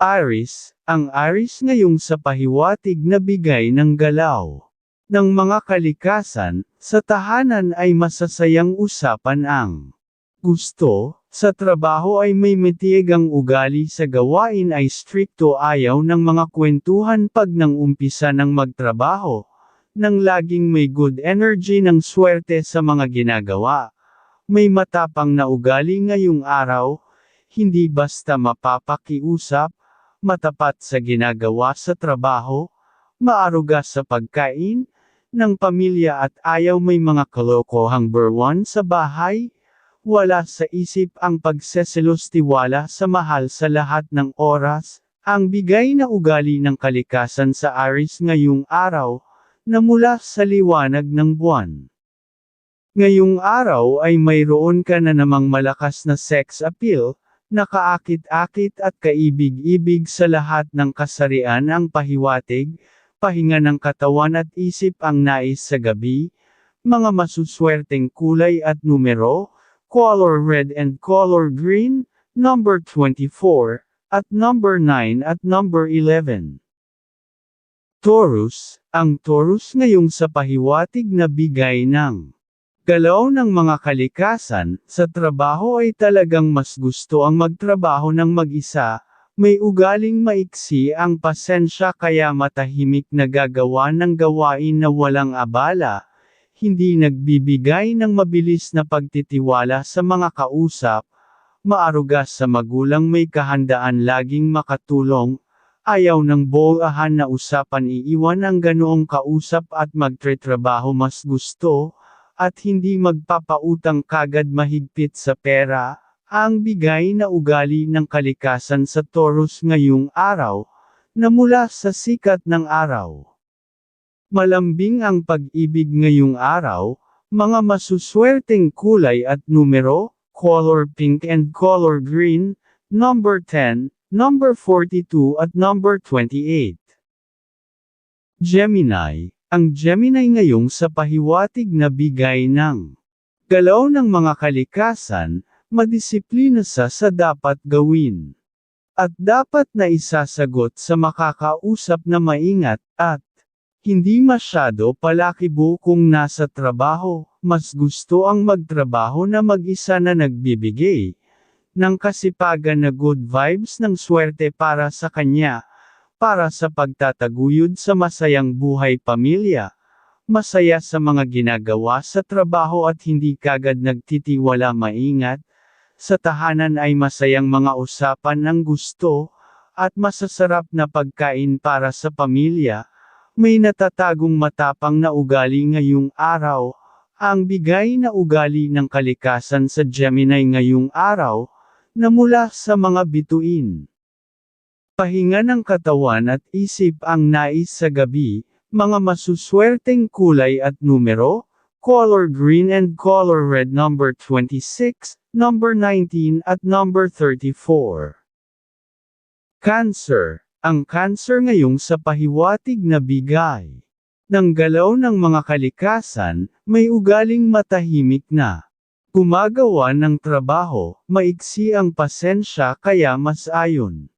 Aris, ang Aris ngayong sa pahiwatig na bigay ng galaw. Ng mga kalikasan, sa tahanan ay masasayang usapan ang gusto, sa trabaho ay may matiyagang ugali sa gawain ay stricto ayaw ng mga kwentuhan pag nang umpisa ng magtrabaho, nang laging may good energy ng swerte sa mga ginagawa. May matapang na ugali ngayong araw, hindi basta mapapakiusap, matapat sa ginagawa sa trabaho, maaruga sa pagkain, ng pamilya at ayaw may mga kalokohang berwan sa bahay, wala sa isip ang pagseselos tiwala sa mahal sa lahat ng oras, ang bigay na ugali ng kalikasan sa Aris ngayong araw, na mula sa liwanag ng buwan. Ngayong araw ay mayroon ka na namang malakas na sex appeal, Nakaakit-akit at kaibig-ibig sa lahat ng kasarian ang pahiwatig, pahinga ng katawan at isip ang nais sa gabi, mga masuswerteng kulay at numero, color red and color green, number 24, at number 9 at number 11. Taurus, ang Taurus ngayong sa pahiwatig na bigay ng Galaw ng mga kalikasan, sa trabaho ay talagang mas gusto ang magtrabaho ng mag-isa, may ugaling maiksi ang pasensya kaya matahimik na gagawa ng gawain na walang abala, hindi nagbibigay ng mabilis na pagtitiwala sa mga kausap, maaruga sa magulang may kahandaan laging makatulong, ayaw ng boahan na usapan iiwan ang ganoong kausap at magtretrabaho mas gusto, at hindi magpapautang kagad mahigpit sa pera, ang bigay na ugali ng kalikasan sa Taurus ngayong araw, na mula sa sikat ng araw. Malambing ang pag-ibig ngayong araw, mga masuswerteng kulay at numero, color pink and color green, number 10, number 42 at number 28. Gemini ang Gemini ngayong sa pahiwatig na bigay ng galaw ng mga kalikasan, madisiplina sa sa dapat gawin. At dapat na isasagot sa makakausap na maingat, at hindi masyado palakibo kung nasa trabaho, mas gusto ang magtrabaho na mag-isa na nagbibigay ng kasipagan na good vibes ng swerte para sa kanya, para sa pagtataguyod sa masayang buhay pamilya. Masaya sa mga ginagawa sa trabaho at hindi kagad nagtitiwala maingat. Sa tahanan ay masayang mga usapan ng gusto, at masasarap na pagkain para sa pamilya. May natatagong matapang na ugali ngayong araw, ang bigay na ugali ng kalikasan sa Gemini ngayong araw, na mula sa mga bituin. Pahinga ng katawan at isip ang nais sa gabi, mga masuswerteng kulay at numero, color green and color red number 26, number 19 at number 34. Cancer, ang cancer ngayong sa pahiwatig na bigay. Ng galaw ng mga kalikasan, may ugaling matahimik na. Gumagawa ng trabaho, maiksi ang pasensya kaya mas ayon.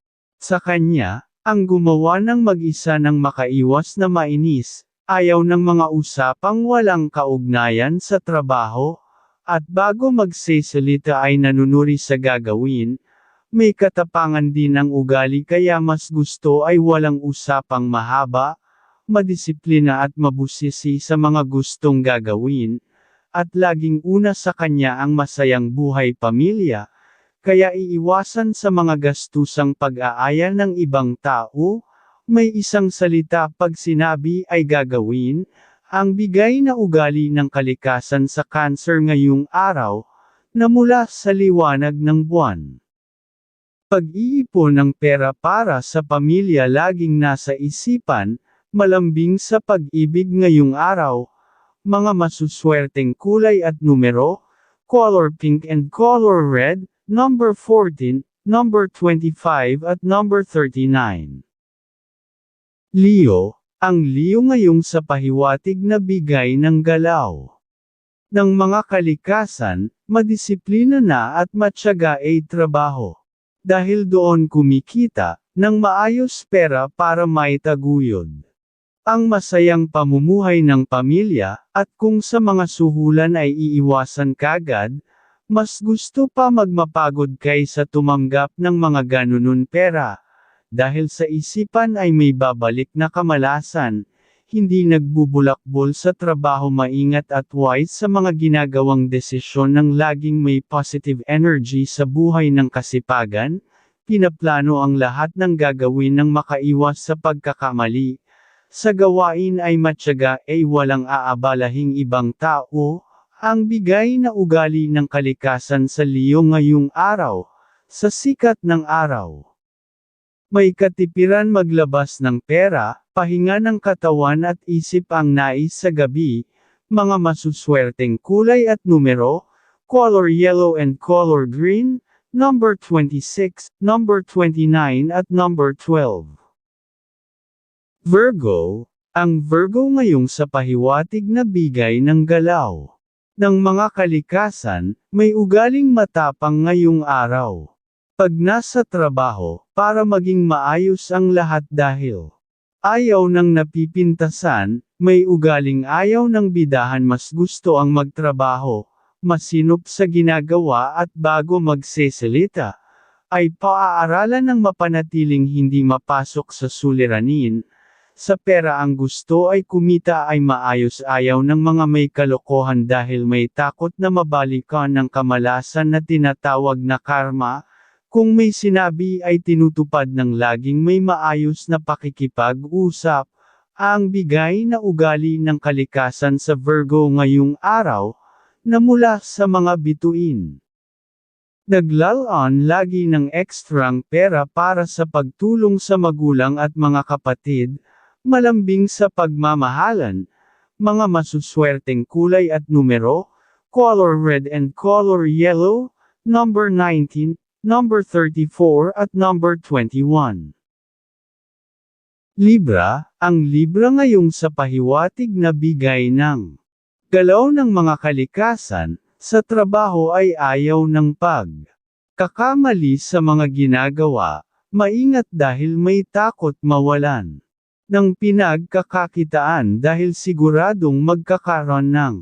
Sa kanya, ang gumawa ng mag-isa ng makaiwas na mainis, ayaw ng mga usapang walang kaugnayan sa trabaho, at bago magsisalita ay nanunuri sa gagawin, may katapangan din ang ugali kaya mas gusto ay walang usapang mahaba, madisiplina at mabusisi sa mga gustong gagawin, at laging una sa kanya ang masayang buhay pamilya, kaya iiwasan sa mga gastusang pag-aaya ng ibang tao, may isang salita pag sinabi ay gagawin, ang bigay na ugali ng kalikasan sa cancer ngayong araw, na mula sa liwanag ng buwan. Pag-iipon ng pera para sa pamilya laging nasa isipan, malambing sa pag-ibig ngayong araw, mga masuswerteng kulay at numero, color pink and color red, number 14, number 25 at number 39. Leo, ang Leo ngayong sa pahiwatig na bigay ng galaw. Ng mga kalikasan, madisiplina na at matyaga ay trabaho. Dahil doon kumikita, ng maayos pera para maitaguyod ang masayang pamumuhay ng pamilya, at kung sa mga suhulan ay iiwasan kagad, mas gusto pa magmapagod kaysa tumanggap ng mga ganunun pera, dahil sa isipan ay may babalik na kamalasan, hindi nagbubulakbol sa trabaho maingat at wise sa mga ginagawang desisyon ng laging may positive energy sa buhay ng kasipagan, pinaplano ang lahat ng gagawin ng makaiwas sa pagkakamali, sa gawain ay matyaga ay walang aabalahing ibang tao, ang bigay na ugali ng kalikasan sa Leo ngayong araw, sa sikat ng araw. May katipiran maglabas ng pera, pahinga ng katawan at isip ang nais sa gabi, mga masuswerteng kulay at numero, color yellow and color green, number 26, number 29 at number 12. Virgo, ang Virgo ngayong sa pahiwatig na bigay ng galaw. Ng mga kalikasan, may ugaling matapang ngayong araw. Pag nasa trabaho, para maging maayos ang lahat dahil ayaw ng napipintasan, may ugaling ayaw ng bidahan mas gusto ang magtrabaho, masinop sa ginagawa at bago magseselita, ay paaaralan ng mapanatiling hindi mapasok sa suliranin, sa pera ang gusto ay kumita ay maayos ayaw ng mga may kalokohan dahil may takot na mabalikan ng kamalasan na tinatawag na karma, kung may sinabi ay tinutupad ng laging may maayos na pakikipag-usap, ang bigay na ugali ng kalikasan sa Virgo ngayong araw, na mula sa mga bituin. Naglalaan lagi ng ekstrang pera para sa pagtulong sa magulang at mga kapatid, malambing sa pagmamahalan, mga masuswerteng kulay at numero, color red and color yellow, number 19, number 34 at number 21. Libra, ang Libra ngayong sa pahiwatig na bigay ng galaw ng mga kalikasan, sa trabaho ay ayaw ng pag kakamali sa mga ginagawa, maingat dahil may takot mawalan ng pinagkakakitaan dahil siguradong magkakaroon ng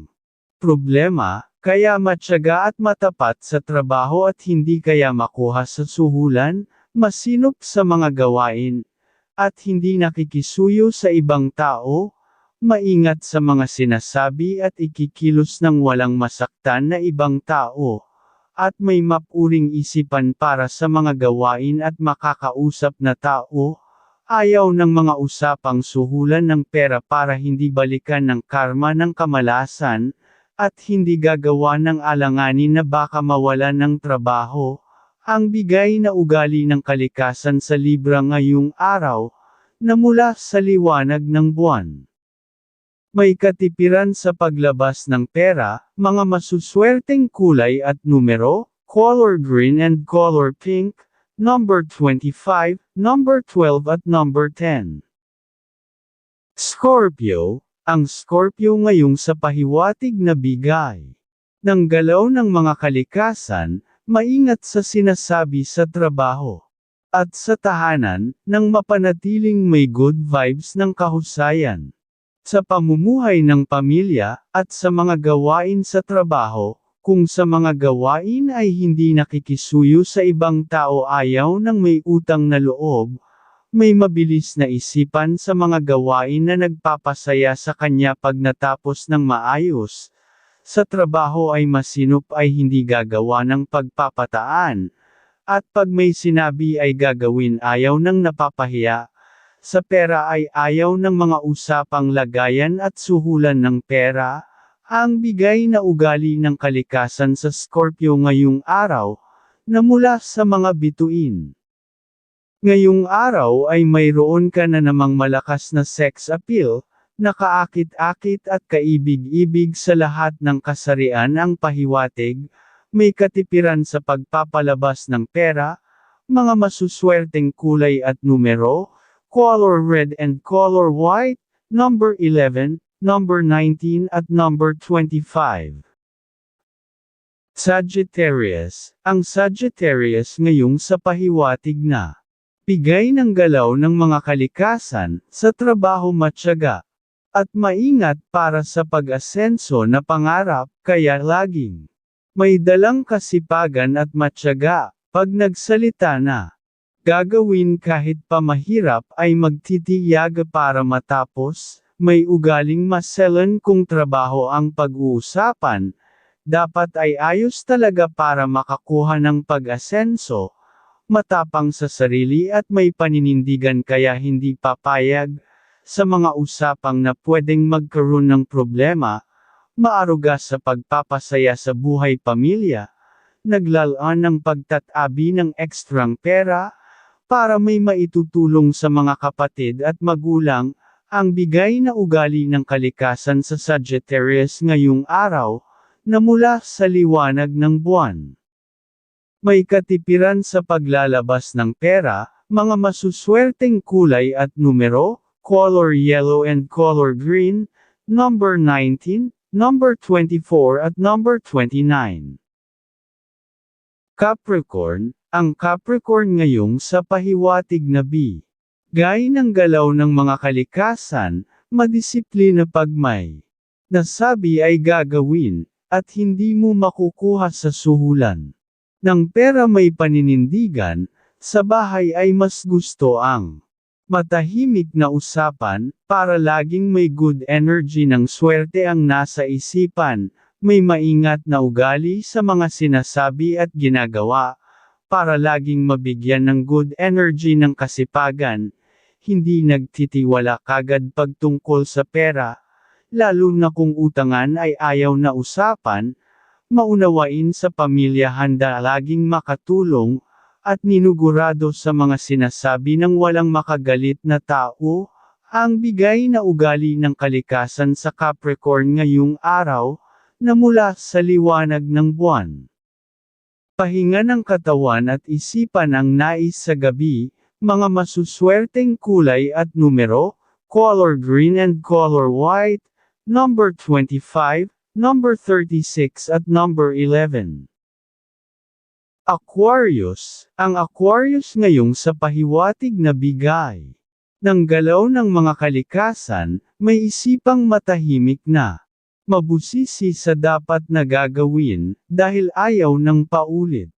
problema, kaya matyaga at matapat sa trabaho at hindi kaya makuha sa suhulan, masinop sa mga gawain, at hindi nakikisuyo sa ibang tao, maingat sa mga sinasabi at ikikilos ng walang masaktan na ibang tao, at may mapuring isipan para sa mga gawain at makakausap na tao, Ayaw ng mga usapang suhulan ng pera para hindi balikan ng karma ng kamalasan, at hindi gagawa ng alanganin na baka mawalan ng trabaho, ang bigay na ugali ng kalikasan sa Libra ngayong araw, na mula sa liwanag ng buwan. May katipiran sa paglabas ng pera, mga masuswerteng kulay at numero, color green and color pink, number 25, number 12 at number 10. Scorpio, ang Scorpio ngayong sa pahiwatig na bigay ng galaw ng mga kalikasan, maingat sa sinasabi sa trabaho at sa tahanan, nang mapanatiling may good vibes ng kahusayan. Sa pamumuhay ng pamilya, at sa mga gawain sa trabaho, kung sa mga gawain ay hindi nakikisuyo sa ibang tao ayaw ng may utang na loob, may mabilis na isipan sa mga gawain na nagpapasaya sa kanya pag natapos ng maayos. Sa trabaho ay masinop ay hindi gagawa ng pagpapataan. At pag may sinabi ay gagawin ayaw ng napapahiya. Sa pera ay ayaw ng mga usapang lagayan at suhulan ng pera, ang bigay na ugali ng kalikasan sa Scorpio ngayong araw, na mula sa mga bituin. Ngayong araw ay mayroon ka na namang malakas na sex appeal, nakaakit-akit at kaibig-ibig sa lahat ng kasarian ang pahiwatig, may katipiran sa pagpapalabas ng pera, mga masuswerteng kulay at numero, color red and color white, number 11, number 19 at number 25. Sagittarius, ang Sagittarius ngayong sa pahiwatig na Bigay ng galaw ng mga kalikasan, sa trabaho matyaga. At maingat para sa pag-asenso na pangarap, kaya laging may dalang kasipagan at matyaga, pag nagsalita na. Gagawin kahit pa mahirap ay magtitiyag para matapos, may ugaling maselan kung trabaho ang pag-uusapan, dapat ay ayos talaga para makakuha ng pag-asenso, matapang sa sarili at may paninindigan kaya hindi papayag, sa mga usapang na pwedeng magkaroon ng problema, maaruga sa pagpapasaya sa buhay pamilya, naglalaan ng pagtatabi ng ekstrang pera, para may maitutulong sa mga kapatid at magulang, ang bigay na ugali ng kalikasan sa Sagittarius ngayong araw, na mula sa liwanag ng buwan. May katipiran sa paglalabas ng pera, mga masuswerteng kulay at numero, color yellow and color green, number 19, number 24 at number 29. Capricorn, ang Capricorn ngayong sa pahiwatig na B. Gay ng galaw ng mga kalikasan, madisiplina pag may nasabi ay gagawin, at hindi mo makukuha sa suhulan. Nang pera may paninindigan, sa bahay ay mas gusto ang matahimik na usapan, para laging may good energy ng swerte ang nasa isipan, may maingat na ugali sa mga sinasabi at ginagawa, para laging mabigyan ng good energy ng kasipagan, hindi nagtitiwala kagad pagtungkol sa pera, lalo na kung utangan ay ayaw na usapan, maunawain sa pamilya handa laging makatulong, at ninugurado sa mga sinasabi ng walang makagalit na tao, ang bigay na ugali ng kalikasan sa Capricorn ngayong araw, na mula sa liwanag ng buwan. Pahinga ng katawan at isipan ang nais sa gabi, mga masuswerteng kulay at numero, color green and color white, number 25, number 36 at number 11. Aquarius, ang Aquarius ngayong sa pahiwatig na bigay ng galaw ng mga kalikasan, may isipang matahimik na mabusisi sa dapat na gagawin, dahil ayaw ng paulit.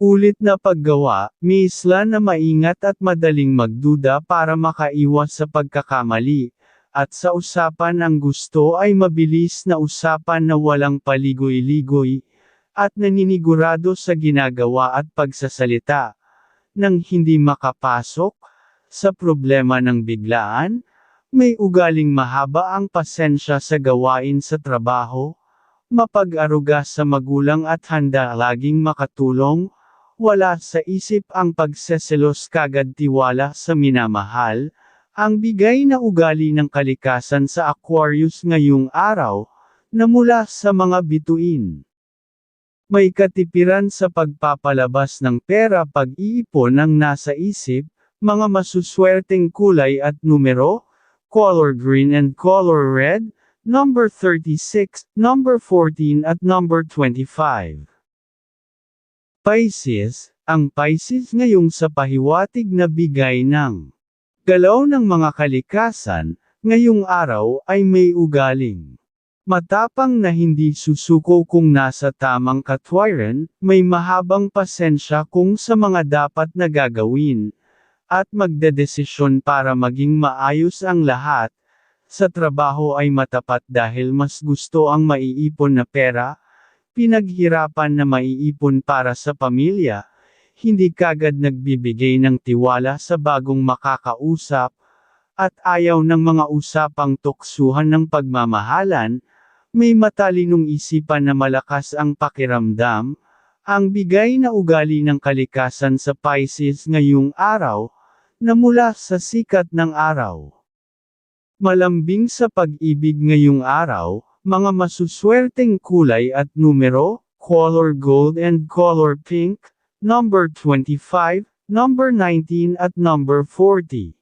Ulit na paggawa, may isla na maingat at madaling magduda para makaiwas sa pagkakamali, at sa usapan ang gusto ay mabilis na usapan na walang paligoy-ligoy, at naninigurado sa ginagawa at pagsasalita, nang hindi makapasok, sa problema ng biglaan, may ugaling mahaba ang pasensya sa gawain sa trabaho, mapag-aruga sa magulang at handa laging makatulong, wala sa isip ang pagseselos kagad tiwala sa minamahal, ang bigay na ugali ng kalikasan sa Aquarius ngayong araw, na mula sa mga bituin. May katipiran sa pagpapalabas ng pera pag-iipon ng nasa isip, mga masuswerteng kulay at numero, color green and color red, number 36, number 14 at number 25. Pisces, ang Pisces ngayong sa pahiwatig na bigay ng Galaw ng mga kalikasan, ngayong araw ay may ugaling. Matapang na hindi susuko kung nasa tamang katwiran, may mahabang pasensya kung sa mga dapat na gagawin, at magdedesisyon para maging maayos ang lahat, sa trabaho ay matapat dahil mas gusto ang maiipon na pera, pinaghirapan na maiipon para sa pamilya, hindi kagad nagbibigay ng tiwala sa bagong makakausap, at ayaw ng mga usapang tuksuhan ng pagmamahalan, may matalinong isipan na malakas ang pakiramdam, ang bigay na ugali ng kalikasan sa Pisces ngayong araw, na mula sa sikat ng araw. Malambing sa pag-ibig ngayong araw, mga masuswerteng kulay at numero, color gold and color pink, number 25, number 19 at number 40.